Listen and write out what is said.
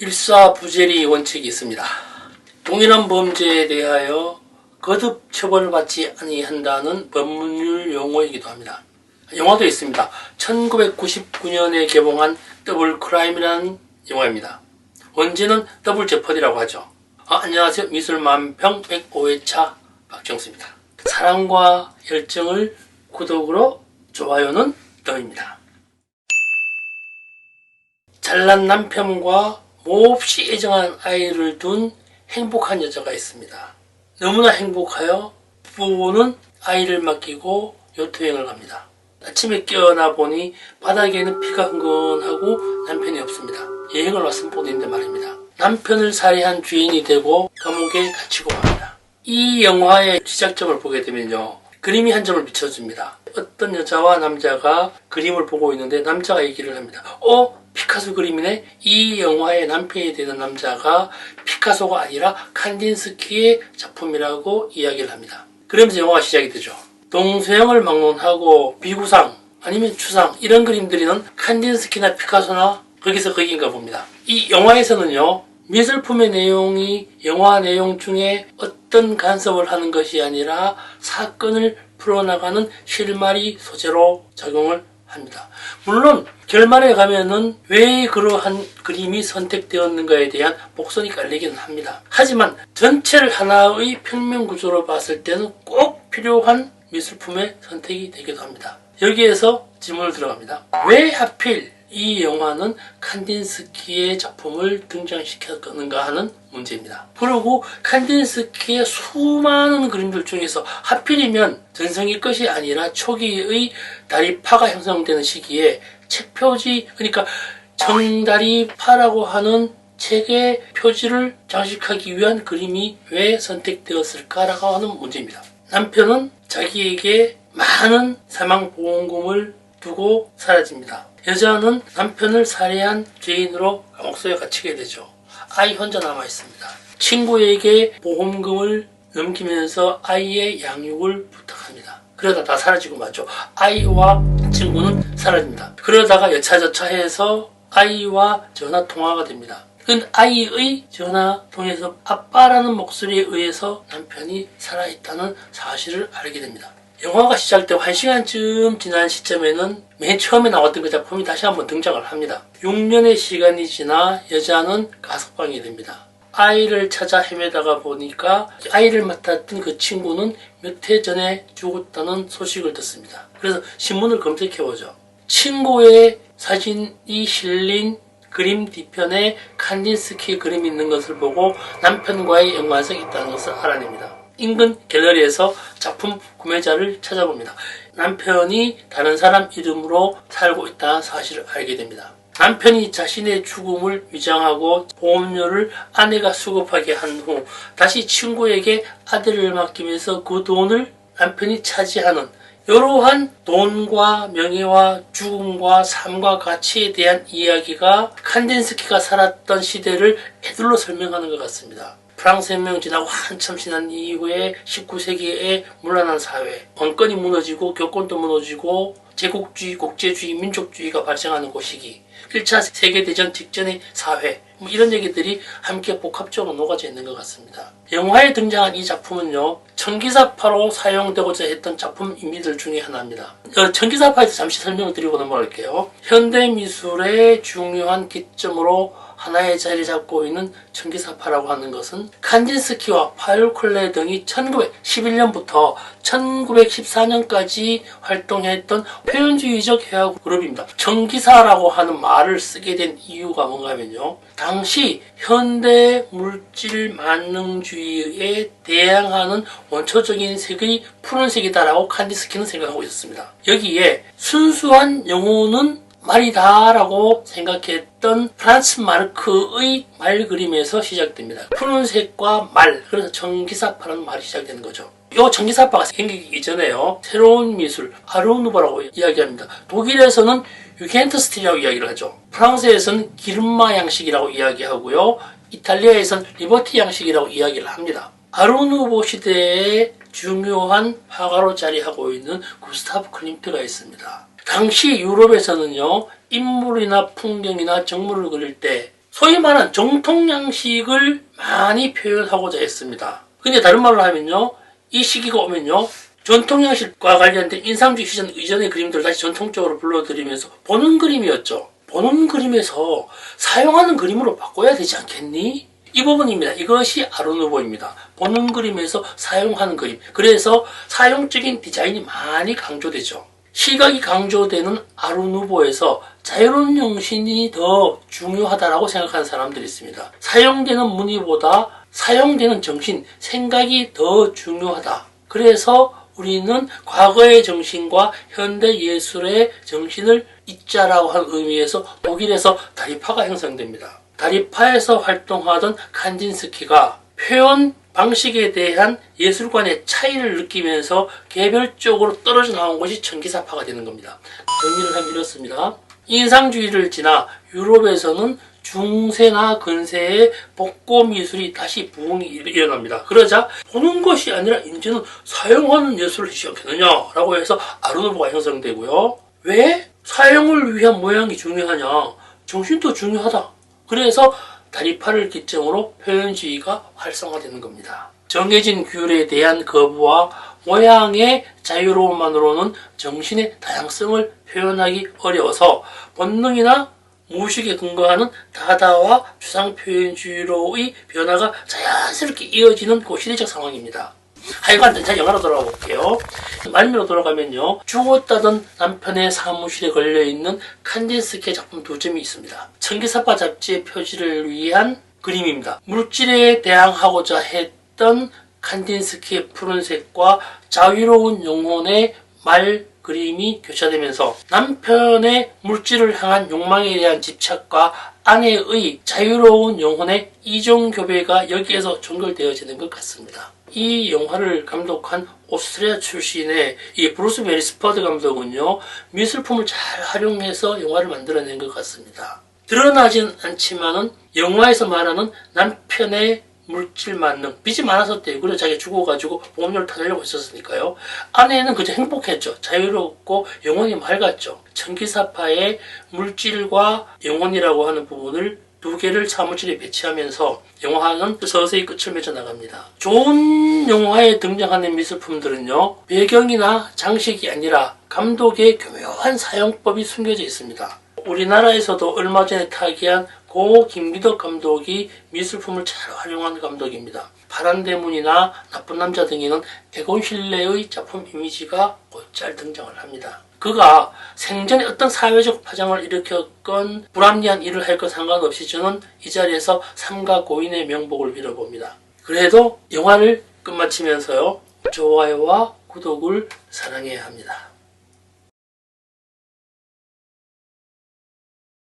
일사부재리 원칙이 있습니다. 동일한 범죄에 대하여 거듭 처벌받지 아니한다는 법률 용어이기도 합니다. 영화도 있습니다. 1999년에 개봉한 더블 크라임이라는 영화입니다. 원제는 더블 제퍼디라고 하죠. 아, 안녕하세요. 미술 만평 105회차 박정수입니다. 사랑과 열정을 구독으로 좋아요는 더입니다. 잘난 남편과 몹시 애정한 아이를 둔 행복한 여자가 있습니다. 너무나 행복하여 부부는 아이를 맡기고 요트여행을 갑니다. 아침에 깨어나 보니 바닥에는 피가 흥건하고 남편이 없습니다. 여행을 왔은 뿐인데 말입니다. 남편을 살해한 주인이 되고 감옥에 갇히고 맙니다. 이 영화의 시작점을 보게 되면요. 그림이 한 점을 비춰줍니다. 어떤 여자와 남자가 그림을 보고 있는데 남자가 얘기를 합니다. 어? 피카소 그림이네? 이 영화의 남편이 되는 남자가 피카소가 아니라 칸딘스키의 작품이라고 이야기를 합니다. 그러면서 영화가 시작이 되죠. 동서양을 막론하고 비구상 아니면 추상 이런 그림들이는 칸딘스키나 피카소나 거기서 거기인가 봅니다. 이 영화에서는요. 미술품의 내용이 영화 내용 중에 어떤 간섭을 하는 것이 아니라 사건을 풀어나가는 실마리 소재로 작용을 합니다. 물론 결말에 가면은 왜 그러한 그림이 선택되었는가에 대한 복선이 깔리기는 합니다. 하지만 전체를 하나의 평면 구조로 봤을 때는 꼭 필요한 미술품의 선택이 되기도 합니다. 여기에서 질문을 들어갑니다. 왜 하필 이 영화는 칸딘스키의 작품을 등장시켰는가 하는 문제입니다. 그리고 칸딘스키의 수많은 그림들 중에서 하필이면 전성기 것이 아니라 초기의 다리파가 형성되는 시기에 책 표지 그러니까 정다리파라고 하는 책의 표지를 장식하기 위한 그림이 왜 선택되었을까라고 하는 문제입니다. 남편은 자기에게 많은 사망보험금을 두고 사라집니다. 여자는 남편을 살해한 죄인으로 감옥소에 갇히게 되죠. 아이 혼자 남아 있습니다. 친구에게 보험금을 넘기면서 아이의 양육을 부탁합니다. 그러다 다 사라지고 마죠. 아이와 친구는 사라집니다. 그러다가 여차저차 해서 아이와 전화 통화가 됩니다. 그 아이의 전화 통해서 아빠라는 목소리에 의해서 남편이 살아있다는 사실을 알게 됩니다. 영화가 시작되고 1시간쯤 지난 시점에는 맨 처음에 나왔던 그 작품이 다시 한번 등장을 합니다. 6년의 시간이 지나 여자는 가석방이 됩니다. 아이를 찾아 헤매다가 보니까 아이를 맡았던 그 친구는 몇 해 전에 죽었다는 소식을 듣습니다. 그래서 신문을 검색해보죠. 친구의 사진이 실린 그림 뒤편에 칸딘스키 그림이 있는 것을 보고 남편과의 연관성이 있다는 것을 알아냅니다. 인근 갤러리에서 작품 구매자를 찾아봅니다. 남편이 다른 사람 이름으로 살고 있다는 사실을 알게 됩니다. 남편이 자신의 죽음을 위장하고 보험료를 아내가 수급하게 한 후 다시 친구에게 아들을 맡기면서 그 돈을 남편이 차지하는 이러한 돈과 명예와 죽음과 삶과 가치에 대한 이야기가 칸딘스키가 살았던 시대를 애들로 설명하는 것 같습니다. 프랑스 혁명 지나고 한참 지난 이후에 19세기에 문란한 사회, 원권이 무너지고 교권도 무너지고 제국주의, 국제주의, 민족주의가 발생하는 곳이기 1차 세계대전 직전의 사회 뭐 이런 얘기들이 함께 복합적으로 녹아져 있는 것 같습니다. 영화에 등장한 이 작품은요 전기사파로 사용되고자 했던 작품 이미들 중에 하나입니다. 어, 전기사파에서 잠시 설명을 드리고 넘어갈게요. 현대미술의 중요한 기점으로 하나의 자리 잡고 있는 전기사파라고 하는 것은 칸딘스키와 파율 등이 1911년부터 1914년까지 활동했던 표현주의적 해학 그룹입니다. 전기사라고 하는 말을 쓰게 된 이유가 뭔가 하면요. 당시 현대 물질 만능주의에 대항하는 원초적인 색이 푸른색이다라고 칸딘스키는 생각하고 있었습니다. 여기에 순수한 영혼은 말이다라고 생각했던 프란츠 마르크의 말 그림에서 시작됩니다. 푸른색과 말, 그래서 전기사파라는 말이 시작되는 거죠. 이 전기사파가 생기기 이전에요. 새로운 미술, 아르누바라고 이야기합니다. 독일에서는 유겐트 스틸이라고 이야기를 하죠. 프랑스에서는 기름마 양식이라고 이야기하고요. 이탈리아에서는 리버티 양식이라고 이야기를 합니다. 아르누보 시대의 중요한 화가로 자리하고 있는 구스타프 클림트가 있습니다. 당시 유럽에서는요, 인물이나 풍경이나 정물을 그릴 때 소위 말하는 정통 양식을 많이 표현하고자 했습니다. 근데 다른 말로 하면요. 이 시기가 오면요. 전통 양식과 관련된 인상주의 시전 이전의 그림들을 다시 전통적으로 불러들이면서 보는 그림이었죠. 보는 그림에서 사용하는 그림으로 바꿔야 되지 않겠니? 이 부분입니다. 이것이 아르누보입니다. 보는 그림에서 사용하는 그림. 그래서 사용적인 디자인이 많이 강조되죠. 시각이 강조되는 아르누보에서 자유로운 정신이 더 중요하다라고 생각하는 사람들이 있습니다. 사용되는 무늬보다 사용되는 정신, 생각이 더 중요하다. 그래서 우리는 과거의 정신과 현대 예술의 정신을 잊자라고 하는 의미에서 독일에서 다리파가 형성됩니다. 다리파에서 활동하던 칸딘스키가 표현 방식에 대한 예술관의 차이를 느끼면서 개별적으로 떨어져 나온 것이 전기사파가 되는 겁니다. 정리를 하면 이렇습니다. 인상주의를 지나 유럽에서는 중세나 근세의 복고 미술이 다시 부흥이 일어납니다. 그러자 보는 것이 아니라 이제는 사용하는 예술을 시작했느냐라고 해서 아르누보가 형성되고요. 왜 사용을 위한 모양이 중요하냐? 정신도 중요하다. 그래서 다리파를 기점으로 표현주의가 활성화되는 겁니다. 정해진 규율에 대한 거부와 모양의 자유로움만으로는 정신의 다양성을 표현하기 어려워서 본능이나 무의식에 근거하는 다다와 추상 표현주의로의 변화가 자연스럽게 이어지는 그 시대적 상황입니다. 하여간 자 영화로 돌아가 볼게요. 말미로 돌아가면요. 죽었다던 남편의 사무실에 걸려있는 칸딘스키의 작품 두 점이 있습니다. 청기사파 잡지의 표지를 위한 그림입니다. 물질에 대항하고자 했던 칸딘스키의 푸른색과 자유로운 영혼의 말 그림이 교차되면서 남편의 물질을 향한 욕망에 대한 집착과 아내의 자유로운 영혼의 이종 교배가 여기에서 종결되어지는 것 같습니다. 이 영화를 감독한 오스트리아 출신의 이 브루스 메리스퍼드 감독은요 미술품을 잘 활용해서 영화를 만들어낸 것 같습니다. 드러나진 않지만은 영화에서 말하는 남편의 물질 만능 빚이 많아서 때문에 자기 죽어가지고 보험료를 타내려고 했었으니까요. 아내는 그저 행복했죠. 자유롭고 영혼이 맑았죠. 천기사파의 물질과 영혼이라고 하는 부분을 두 개를 사무실에 배치하면서 영화는 서서히 끝을 맺어 나갑니다. 좋은 영화에 등장하는 미술품들은요, 배경이나 장식이 아니라 감독의 교묘한 사용법이 숨겨져 있습니다. 우리나라에서도 얼마 전에 타기한 고 김기덕 감독이 미술품을 잘 활용한 감독입니다. 파란 대문이나 나쁜 남자 등에는 에곤 실레의 작품 이미지가 곧잘 등장을 합니다. 그가 생전에 어떤 사회적 파장을 일으켰건 불합리한 일을 할 것 상관없이 저는 이 자리에서 삼가 고인의 명복을 빌어봅니다. 그래도 영화를 끝마치면서요 좋아요와 구독을 사랑해야 합니다.